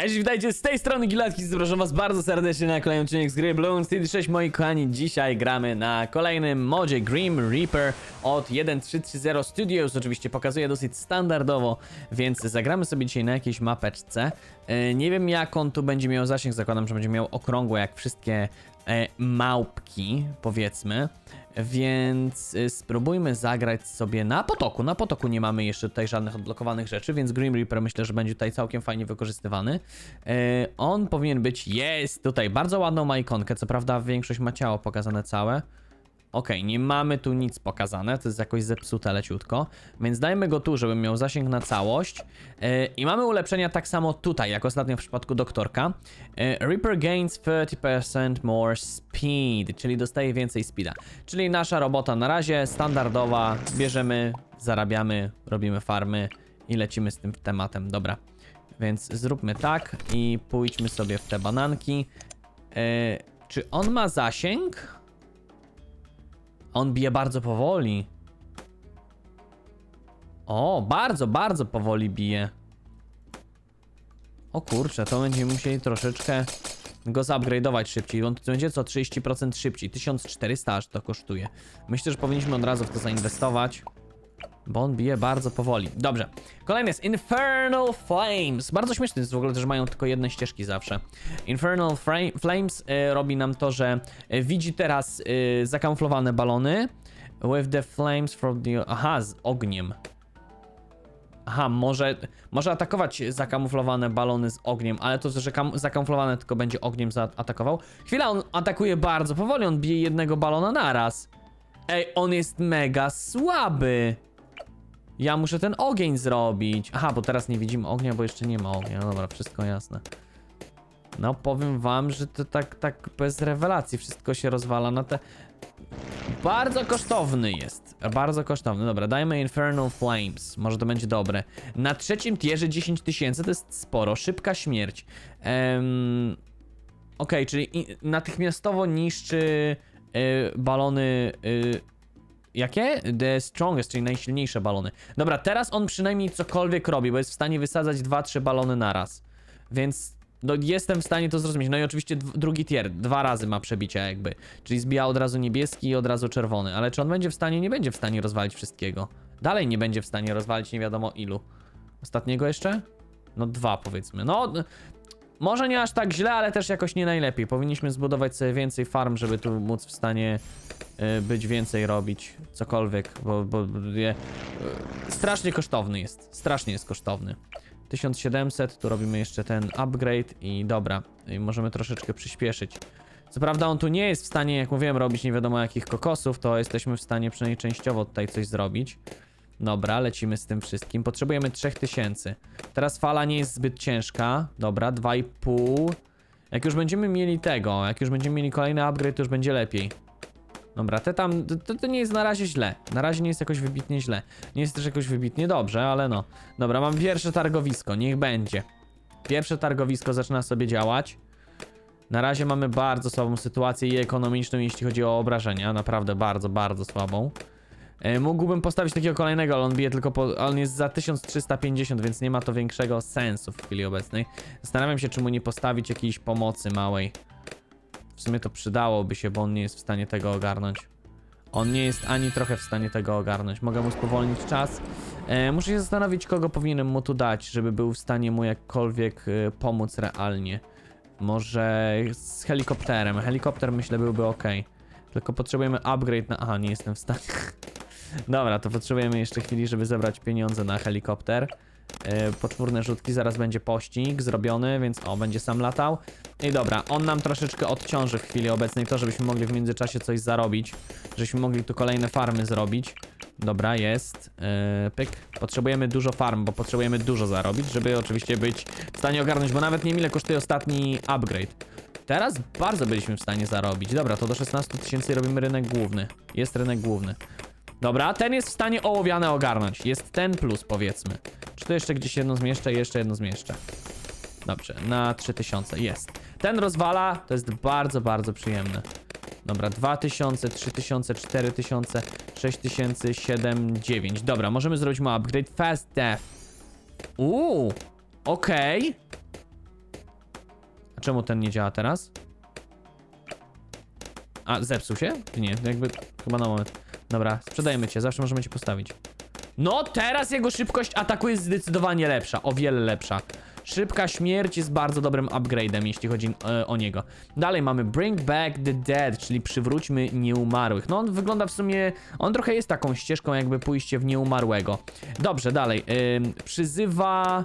Cześć, witajcie z tej strony Gilatki, zapraszam was bardzo serdecznie na kolejny odcinek z gry Bloons City 6, moi kochani, dzisiaj gramy na kolejnym modzie Grim Reaper od 1330 Studios, oczywiście pokazuję dosyć standardowo, więc zagramy sobie dzisiaj na jakiejś mapeczce, E, nie wiem jak on tu będzie miał zasięg, zakładam, że będzie miał okrągłe jak wszystkie e, małpki, powiedzmy, więc y, spróbujmy zagrać sobie na potoku. Na potoku nie mamy jeszcze tutaj żadnych odblokowanych rzeczy, więc Grim Reaper myślę, że będzie tutaj całkiem fajnie wykorzystywany. E, on powinien być, jest tutaj, bardzo ładną ma ikonkę, co prawda większość ma ciało pokazane całe. Okej, nie mamy tu nic pokazane, to jest jakoś zepsute leciutko, więc dajmy go tu, żeby miał zasięg na całość. E, I mamy ulepszenia tak samo tutaj, jak ostatnio w przypadku doktorka. E, Reaper gains 30% more speed, czyli dostaje więcej speeda. Czyli nasza robota na razie standardowa, bierzemy, zarabiamy, robimy farmy i lecimy z tym tematem, dobra. Więc zróbmy tak i pójdźmy sobie w te bananki. E, czy on ma zasięg? On bije bardzo powoli. O, bardzo, bardzo powoli bije. O kurczę, to będziemy musieli troszeczkę go zupgrade'ować szybciej. On będzie co 30% szybciej. 1400 aż to kosztuje. Myślę, że powinniśmy od razu w to zainwestować. Bo on bije bardzo powoli. Dobrze. Kolejny jest Infernal Flames. Bardzo śmieszny jest w ogóle, że mają tylko jedne ścieżki zawsze. Infernal Fra- Flames y, robi nam to, że y, widzi teraz y, zakamuflowane balony. With the flames from the... Aha, z ogniem. Aha, może, może atakować zakamuflowane balony z ogniem, ale to, że kam- zakamuflowane tylko będzie ogniem zaatakował. Chwila, on atakuje bardzo powoli, on bije jednego balona naraz. Ej, on jest mega słaby. Ja muszę ten ogień zrobić. Aha, bo teraz nie widzimy ognia, bo jeszcze nie ma ognia. No dobra, wszystko jasne. No, powiem wam, że to tak, tak bez rewelacji wszystko się rozwala na te... Bardzo kosztowny jest. Bardzo kosztowny. Dobra, dajmy Infernal Flames. Może to będzie dobre. Na trzecim tierze 10 tysięcy to jest sporo. Szybka śmierć. Em, Okej, czyli i- natychmiastowo niszczy y, balony... Y, Jakie? The strongest, czyli najsilniejsze balony. Dobra, teraz on przynajmniej cokolwiek robi, bo jest w stanie wysadzać 2-3 balony naraz. Więc no, jestem w stanie to zrozumieć. No i oczywiście drugi tier, dwa razy ma przebicia jakby. Czyli zbija od razu niebieski i od razu czerwony. Ale czy on będzie w stanie? Nie będzie w stanie rozwalić wszystkiego. Dalej nie będzie w stanie rozwalić nie wiadomo ilu. Ostatniego jeszcze? No dwa powiedzmy. No, może nie aż tak źle, ale też jakoś nie najlepiej. Powinniśmy zbudować sobie więcej farm, żeby tu móc w stanie y, być więcej robić, cokolwiek, bo, bo je, y, strasznie kosztowny jest, strasznie jest kosztowny. 1700, tu robimy jeszcze ten upgrade i dobra, i możemy troszeczkę przyspieszyć. Co prawda on tu nie jest w stanie, jak mówiłem, robić nie wiadomo jakich kokosów, to jesteśmy w stanie przynajmniej częściowo tutaj coś zrobić. Dobra, lecimy z tym wszystkim. Potrzebujemy 3000. Teraz fala nie jest zbyt ciężka. Dobra, 2,5. Jak już będziemy mieli tego, jak już będziemy mieli kolejny upgrade, to już będzie lepiej. Dobra, te tam, to, to nie jest na razie źle. Na razie nie jest jakoś wybitnie źle. Nie jest też jakoś wybitnie dobrze, ale no. Dobra, mam pierwsze targowisko, niech będzie. Pierwsze targowisko zaczyna sobie działać. Na razie mamy bardzo słabą sytuację i ekonomiczną, jeśli chodzi o obrażenia. Naprawdę bardzo, bardzo słabą. E, Mógłbym postawić takiego kolejnego, ale on bije tylko po. On jest za 1350, więc nie ma to większego sensu w chwili obecnej. Zastanawiam się, czy mu nie postawić jakiejś pomocy małej. W sumie to przydałoby się, bo on nie jest w stanie tego ogarnąć. On nie jest ani trochę w stanie tego ogarnąć. Mogę mu spowolnić czas. E, muszę się zastanowić, kogo powinienem mu tu dać, żeby był w stanie mu jakkolwiek e, pomóc realnie. Może z helikopterem. Helikopter myślę byłby ok. Tylko potrzebujemy upgrade na. Aha, nie jestem w stanie. Dobra, to potrzebujemy jeszcze chwili, żeby zebrać pieniądze na helikopter. Yy, poczwórne rzutki, zaraz będzie pościg zrobiony, więc o, będzie sam latał. I dobra, on nam troszeczkę odciąży w chwili obecnej to, żebyśmy mogli w międzyczasie coś zarobić. Żebyśmy mogli tu kolejne farmy zrobić. Dobra, jest. Yy, pyk. Potrzebujemy dużo farm, bo potrzebujemy dużo zarobić, żeby oczywiście być w stanie ogarnąć, bo nawet nie wiem kosztuje ostatni upgrade. Teraz bardzo byliśmy w stanie zarobić. Dobra, to do 16 tysięcy robimy rynek główny. Jest rynek główny. Dobra, ten jest w stanie ołowiane ogarnąć. Jest ten plus, powiedzmy. Czy to jeszcze gdzieś jedno zmieszczę? Jeszcze jedno zmieszczę. Dobrze, na 3000. Jest. Ten rozwala, to jest bardzo, bardzo przyjemne. Dobra, 2000, 3000, 4000, 6000, 7, 9. Dobra, możemy zrobić mu upgrade. Fast death. Uuu, okej. A czemu ten nie działa teraz? A, zepsuł się? Nie, jakby chyba na moment. Dobra, sprzedajemy cię, zawsze możemy cię postawić. No, teraz jego szybkość ataku jest zdecydowanie lepsza, o wiele lepsza. Szybka śmierć jest bardzo dobrym upgrade'em, jeśli chodzi e, o niego. Dalej mamy Bring Back the Dead, czyli przywróćmy nieumarłych. No on wygląda w sumie, on trochę jest taką ścieżką jakby pójście w nieumarłego. Dobrze, dalej. Ym, przyzywa...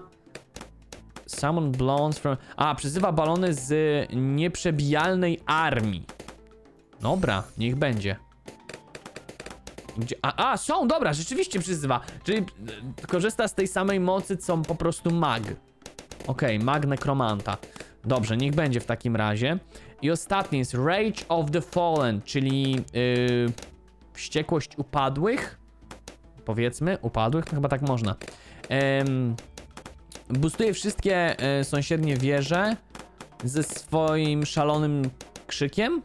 Summon balloons from... A, przyzywa balony z nieprzebijalnej armii. Dobra, niech będzie. Gdzie, a, a, są, dobra, rzeczywiście przyzywa. Czyli e, korzysta z tej samej mocy, co po prostu mag. Okej, mag nekromanta. Dobrze, niech będzie w takim razie. I ostatni jest Rage of the Fallen, czyli yy, wściekłość upadłych. Powiedzmy, upadłych, no chyba tak można. Boostuje wszystkie e, sąsiednie wieże ze swoim szalonym krzykiem.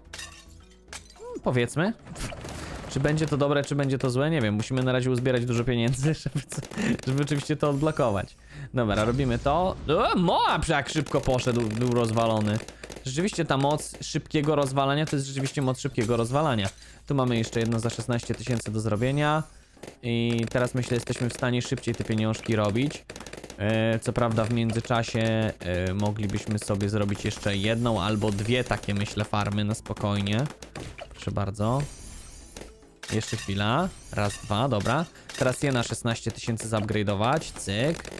Hmm, Powiedzmy. Czy będzie to dobre, czy będzie to złe? Nie wiem. Musimy na razie uzbierać dużo pieniędzy, żeby, żeby oczywiście to odblokować. Dobra, robimy to. O, Moab jak szybko poszedł, był rozwalony. Rzeczywiście ta moc szybkiego rozwalania to jest rzeczywiście moc szybkiego rozwalania. Tu mamy jeszcze jedno za 16 tysięcy do zrobienia. I teraz myślę, jesteśmy w stanie szybciej te pieniążki robić. E, Co prawda w międzyczasie e, moglibyśmy sobie zrobić jeszcze jedną albo dwie takie myślę farmy na spokojnie. Proszę bardzo. Jeszcze chwila. Raz, dwa, dobra. Teraz je na 16 tysięcy zupgrade'ować. Cyk.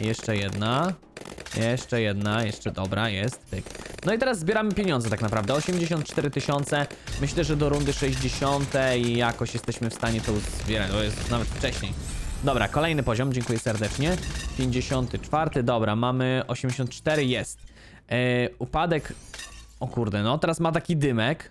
Jeszcze jedna. Jeszcze jedna, jeszcze dobra, jest. Pyk. No i teraz zbieramy pieniądze tak naprawdę. 84 tysiące. Myślę, że do rundy 60 i jakoś jesteśmy w stanie to uzbierać. To jest nawet wcześniej. Dobra, kolejny poziom, dziękuję serdecznie. 54, dobra, mamy 84, jest. E, upadek. O kurde, no teraz ma taki dymek.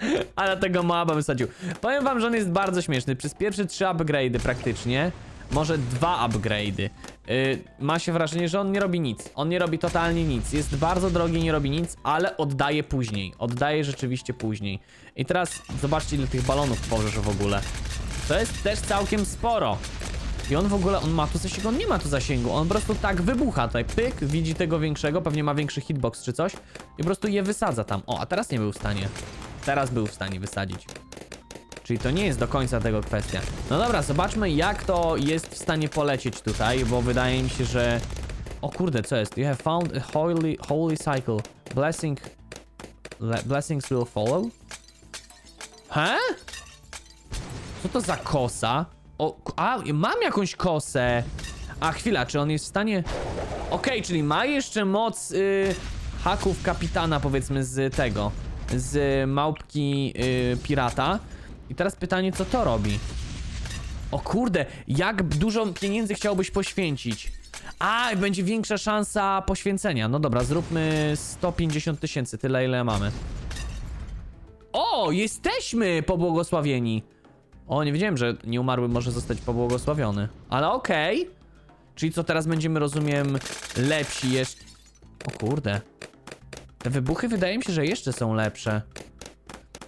Ale tego Moaba wysadził. Powiem wam, że on jest bardzo śmieszny. Przez pierwsze trzy upgrade'y praktycznie, może dwa upgrade'y, yy, ma się wrażenie, że on nie robi nic. On nie robi totalnie nic. Jest bardzo drogi, nie robi nic, ale oddaje później. Oddaje rzeczywiście później. I teraz zobaczcie, ile tych balonów tworzysz w ogóle. To jest też całkiem sporo. I on w ogóle, on ma tu zasięgu, on nie ma tu zasięgu, on po prostu tak wybucha tutaj, pyk, widzi tego większego, pewnie ma większy hitbox czy coś i po prostu je wysadza tam. O, a teraz nie był w stanie. Teraz był w stanie wysadzić. Czyli to nie jest do końca tego kwestia. No dobra, zobaczmy jak to jest w stanie polecieć tutaj, bo wydaje mi się, że... O kurde, co jest? You have found a holy, holy cycle. Blessing... Le blessings will follow? He? Co to za kosa? O, a, mam jakąś kosę. A, chwila, czy on jest w stanie... Okej, czyli ma jeszcze moc y, haków kapitana, powiedzmy, z tego. Z małpki y, pirata. I teraz pytanie, co to robi? O kurde, jak dużo pieniędzy chciałbyś poświęcić? A, będzie większa szansa poświęcenia. No dobra, zróbmy 150 tysięcy, tyle ile mamy. O, jesteśmy pobłogosławieni. O, nie wiedziałem, że nieumarły może zostać pobłogosławiony. Ale okej. Czyli co, teraz będziemy, rozumiem, lepsi jeszcze... O kurde. Te wybuchy wydaje mi się, że jeszcze są lepsze.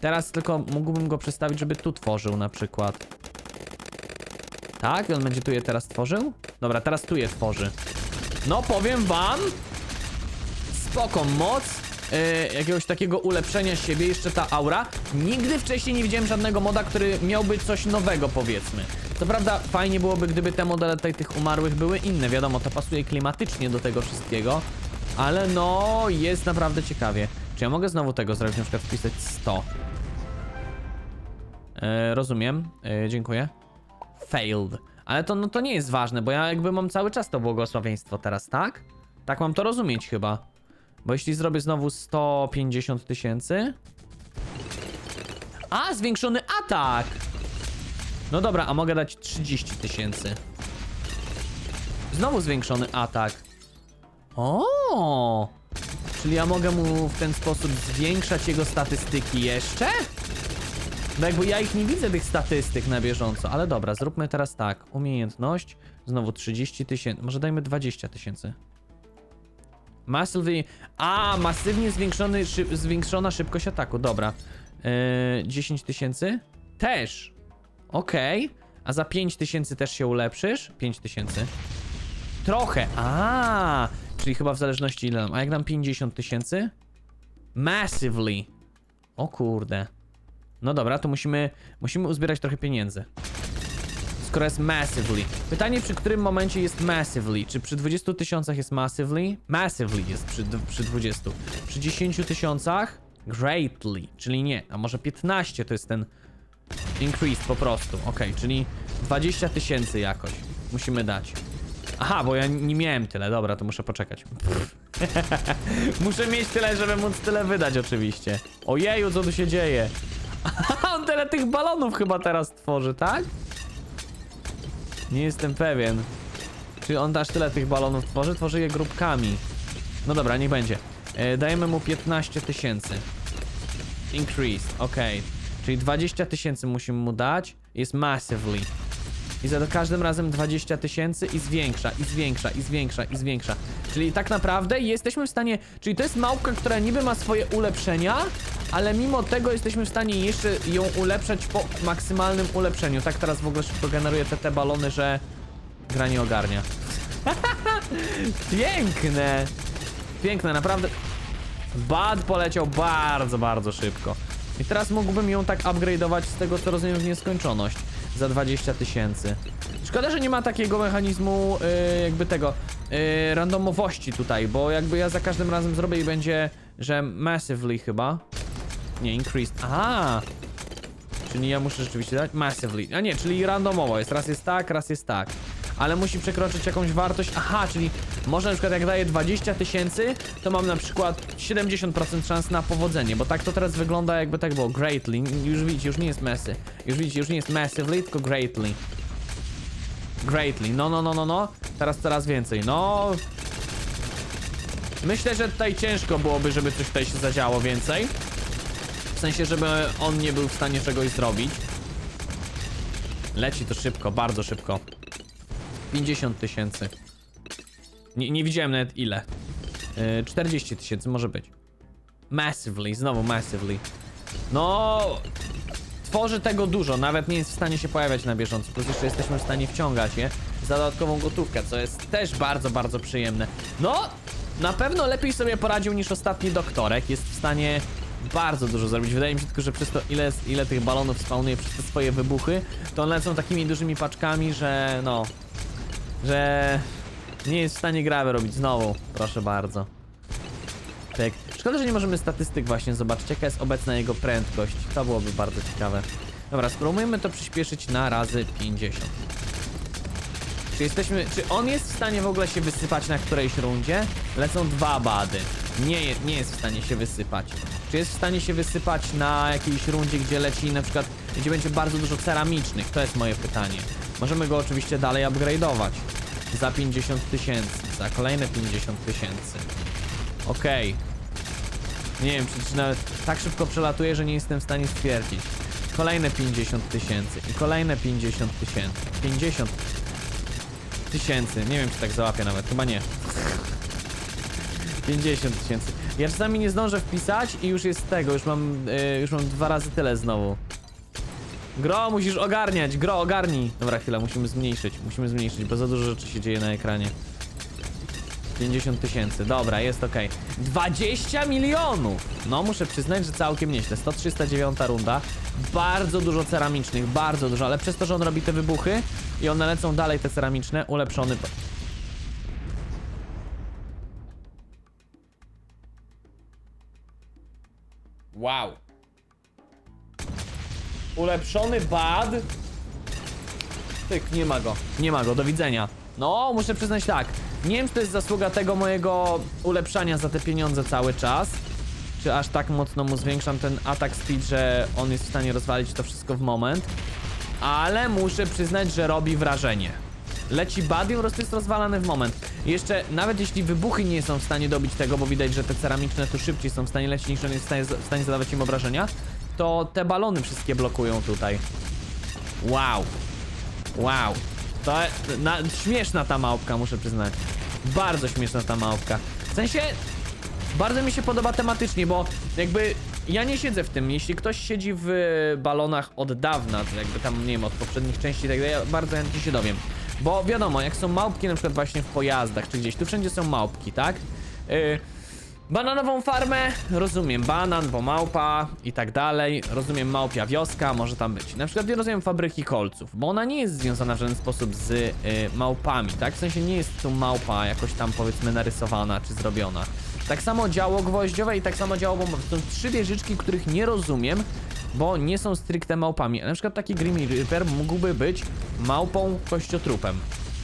Teraz tylko mógłbym go przestawić, żeby tu tworzył na przykład. Tak? I on będzie tu je teraz tworzył? Dobra, teraz tu je tworzy. No, powiem wam... Spoko, moc yy, jakiegoś takiego ulepszenia siebie, jeszcze ta aura. Nigdy wcześniej nie widziałem żadnego moda, który miałby coś nowego, powiedzmy. Co prawda, fajnie byłoby, gdyby te modele tych umarłych były inne. Wiadomo, to pasuje klimatycznie do tego wszystkiego. Ale no, jest naprawdę ciekawie. Czy ja mogę znowu tego zrobić, na przykład wpisać 100? E, rozumiem, e, dziękuję. Failed. Ale to, no, to nie jest ważne, bo ja jakby mam cały czas to błogosławieństwo teraz, tak? Tak mam to rozumieć chyba. Bo jeśli zrobię znowu 150 tysięcy... A, zwiększony atak! No dobra, a mogę dać 30 tysięcy. Znowu zwiększony atak. O! Czyli ja mogę mu w ten sposób zwiększać jego statystyki jeszcze? No jakby ja ich nie widzę tych statystyk na bieżąco, ale dobra, zróbmy teraz tak. Umiejętność, znowu 30 tysięcy, może dajmy 20 tysięcy. Massively, a masywnie zwiększony, szyb, zwiększona szybkość ataku, dobra. Yy, 10 tysięcy? Też. Okej. A za 5 tysięcy też się ulepszysz? 5 tysięcy. Trochę. A, Czyli chyba w zależności ile dam. A jak dam 50 tysięcy? Massively. O kurde. No dobra, to musimy, musimy uzbierać trochę pieniędzy. Skoro jest massively. Pytanie, przy którym momencie jest massively? Czy przy 20 tysiącach jest massively? Massively jest przy, przy 20. Przy 10 tysiącach? Greatly, czyli nie. A może 15 to jest ten increased po prostu. Okej, czyli 20 tysięcy jakoś musimy dać. Aha, bo ja nie miałem tyle. Dobra, to muszę poczekać. muszę mieć tyle, żeby móc tyle wydać oczywiście. Ojeju, co tu się dzieje? On tyle tych balonów chyba teraz tworzy, tak? Nie jestem pewien. Czy on aż tyle tych balonów tworzy? Tworzy je grupkami. No dobra, niech będzie. E, dajemy mu 15 tysięcy. Increased, okej. Czyli 20 tysięcy musimy mu dać. Jest massively. I za każdym razem 20 tysięcy i zwiększa, i zwiększa, i zwiększa, i zwiększa. Czyli tak naprawdę jesteśmy w stanie. Czyli to jest małpka, która niby ma swoje ulepszenia, ale mimo tego jesteśmy w stanie jeszcze ją ulepszać po maksymalnym ulepszeniu. Tak teraz w ogóle szybko generuje te, te balony, że gra nie ogarnia. Piękne! Piękne, naprawdę. Bad poleciał bardzo, bardzo szybko. I teraz mógłbym ją tak upgrade'ować z tego co rozumiem w nieskończoność. Za 20 tysięcy. Szkoda, że nie ma takiego mechanizmu yy, jakby tego yy, randomowości tutaj, bo jakby ja za każdym razem zrobię i będzie, że massively chyba. Nie, increased. Aha! Czyli ja muszę rzeczywiście dać massively. A nie, czyli randomowo jest. Raz jest tak, raz jest tak. Ale musi przekroczyć jakąś wartość. Aha, czyli może na przykład jak daję 20 tysięcy, to mam na przykład 70% szans na powodzenie, bo tak to teraz wygląda jakby tak było. Greatly. Już widzicie, już nie jest messy. Już widzicie, już nie jest massively, tylko greatly. Greatly. No, no, no, no, no. Teraz coraz więcej. No. Myślę, że tutaj ciężko byłoby, żeby coś tutaj się zadziało więcej. W sensie, żeby on nie był w stanie czegoś zrobić. Leci to szybko, bardzo szybko. 50 tysięcy. Nie, nie widziałem nawet ile. Yy, 40 tysięcy może być. Massively, znowu massively. No, tworzy tego dużo, nawet nie jest w stanie się pojawiać na bieżąco. Plus jeszcze jesteśmy w stanie wciągać je za dodatkową gotówkę, co jest też bardzo, bardzo przyjemne. No, na pewno lepiej sobie poradził niż ostatni doktorek. Jest w stanie bardzo dużo zrobić. Wydaje mi się tylko, że przez to ile, ile tych balonów spawnuje przez te swoje wybuchy, to one lecą takimi dużymi paczkami, że no, że nie jest w stanie gra robić znowu. Proszę bardzo. Tak. Szkoda, że nie możemy statystyk właśnie zobaczyć, jaka jest obecna jego prędkość. To byłoby bardzo ciekawe. Dobra, spróbujmy to przyspieszyć na razy 50. Czy jesteśmy. Czy on jest w stanie w ogóle się wysypać na którejś rundzie? Lecą dwa bady. Nie, nie jest w stanie się wysypać. Czy jest w stanie się wysypać na jakiejś rundzie, gdzie leci na przykład, gdzie będzie bardzo dużo ceramicznych? To jest moje pytanie. Możemy go oczywiście dalej upgrade'ować. Za 50 tysięcy, za kolejne 50 tysięcy. Okej. Nie wiem, czy, nawet tak szybko przelatuje, że nie jestem w stanie stwierdzić. Kolejne 50 tysięcy i kolejne 50 tysięcy. 50 tysięcy. Nie wiem, czy tak załapię nawet. Chyba nie. 50 tysięcy. Ja czasami nie zdążę wpisać i już jest tego. Już mam, y, już mam dwa razy tyle znowu. Gro, musisz ogarniać. Gro, ogarnij. Dobra, chwila, musimy zmniejszyć. Musimy zmniejszyć, bo za dużo rzeczy się dzieje na ekranie. 50 tysięcy, dobra, jest ok. 20 milionów! No, muszę przyznać, że całkiem nieźle. 139 runda. Bardzo dużo ceramicznych, bardzo dużo, ale przez to, że on robi te wybuchy i one lecą dalej, te ceramiczne, ulepszony. Wow. Ulepszony bad. Tyk, nie ma go. Nie ma go, do widzenia. No, muszę przyznać tak. Nie wiem, czy to jest zasługa tego mojego ulepszania za te pieniądze cały czas. Czy aż tak mocno mu zwiększam ten atak speed, że on jest w stanie rozwalić to wszystko w moment. Ale muszę przyznać, że robi wrażenie. Leci bad i po jest rozwalany w moment. Jeszcze, nawet jeśli wybuchy nie są w stanie dobić tego, bo widać, że te ceramiczne tu szybciej są w stanie lecieć niż on jest w stanie, w stanie zadawać im obrażenia, to te balony wszystkie blokują tutaj. Wow. Wow. To na, śmieszna ta małpka, muszę przyznać. Bardzo śmieszna ta małpka. W sensie, bardzo mi się podoba tematycznie, bo jakby ja nie siedzę w tym. Jeśli ktoś siedzi w balonach od dawna, to jakby tam, nie wiem, od poprzednich części, tak dalej, ja bardzo chętnie się dowiem. Bo wiadomo, jak są małpki na przykład właśnie w pojazdach czy gdzieś, tu wszędzie są małpki, tak? Yy, bananową farmę, rozumiem, banan, bo małpa i tak dalej, rozumiem małpia wioska, może tam być. Na przykład nie rozumiem fabryki kolców, bo ona nie jest związana w żaden sposób z y, małpami, tak? W sensie nie jest tu małpa jakoś tam powiedzmy narysowana czy zrobiona. Tak samo działo gwoździowe i tak samo działo. To są trzy wieżyczki, których nie rozumiem, bo nie są stricte małpami. A na przykład taki Grimmy Reaper mógłby być małpą kościotrupem.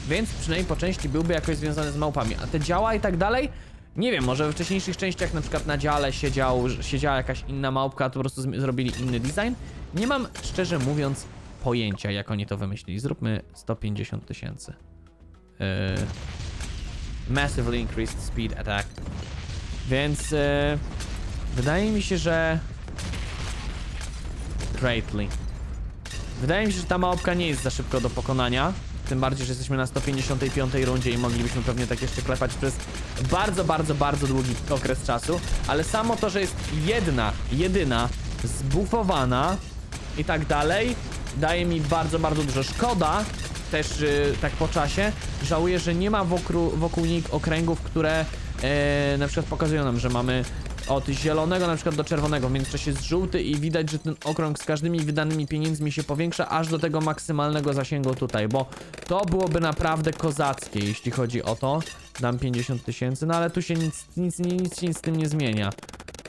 Więc przynajmniej po części byłby jakoś związany z małpami. A te działa i tak dalej? Nie wiem, może we wcześniejszych częściach na przykład na dziale siedział, siedziała jakaś inna małpka, a po prostu zrobili inny design. Nie mam, szczerze mówiąc, pojęcia, jak oni to wymyślili. Zróbmy 150 tysięcy. Yy, massively increased speed attack. Więc yy, wydaje mi się, że greatly. Wydaje mi się, że ta małpka nie jest za szybko do pokonania. Tym bardziej, że jesteśmy na 155 rundzie i moglibyśmy pewnie tak jeszcze klepać przez bardzo, bardzo, bardzo długi okres czasu. Ale samo to, że jest jedna, jedyna, zbufowana i tak dalej, daje mi bardzo, bardzo dużo. Szkoda też y, tak po czasie. Żałuję, że nie ma wokół, wokół niej okręgów, które e, na przykład pokazują nam, że mamy od zielonego na przykład do czerwonego, w międzyczasie jest żółty i widać, że ten okrąg z każdymi wydanymi pieniędzmi się powiększa aż do tego maksymalnego zasięgu tutaj, bo to byłoby naprawdę kozackie, jeśli chodzi o to. Dam 50 tysięcy, no ale tu się nic, nic, nic, nic, z tym nie zmienia.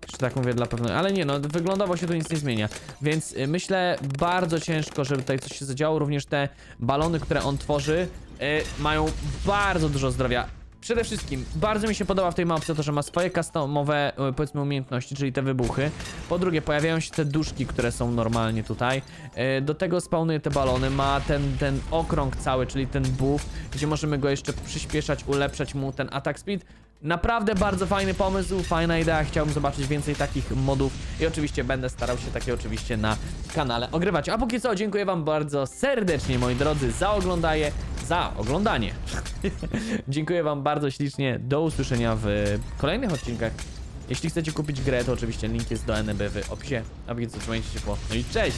Czy tak mówię dla pewności, ale nie no, wyglądowo się tu nic nie zmienia, więc y, myślę bardzo ciężko, żeby tutaj coś się zadziało, również te balony, które on tworzy, y, mają bardzo dużo zdrowia. Przede wszystkim, bardzo mi się podoba w tej mapce to, że ma swoje customowe, y, powiedzmy, umiejętności, czyli te wybuchy. Po drugie, pojawiają się te duszki, które są normalnie tutaj. Y, Do tego spawnuje te balony, ma ten, ten okrąg cały, czyli ten buff, gdzie możemy go jeszcze przyspieszać, ulepszać mu ten attack speed. Naprawdę bardzo fajny pomysł, fajna idea, chciałbym zobaczyć więcej takich modów i oczywiście będę starał się takie oczywiście na kanale ogrywać. A póki co, dziękuję wam bardzo serdecznie, moi drodzy, za oglądanie, za oglądanie. dziękuję wam bardzo ślicznie, do usłyszenia w kolejnych odcinkach. Jeśli chcecie kupić grę, to oczywiście link jest do NB w opisie. A póki co, trzymajcie się ciepło, no i cześć!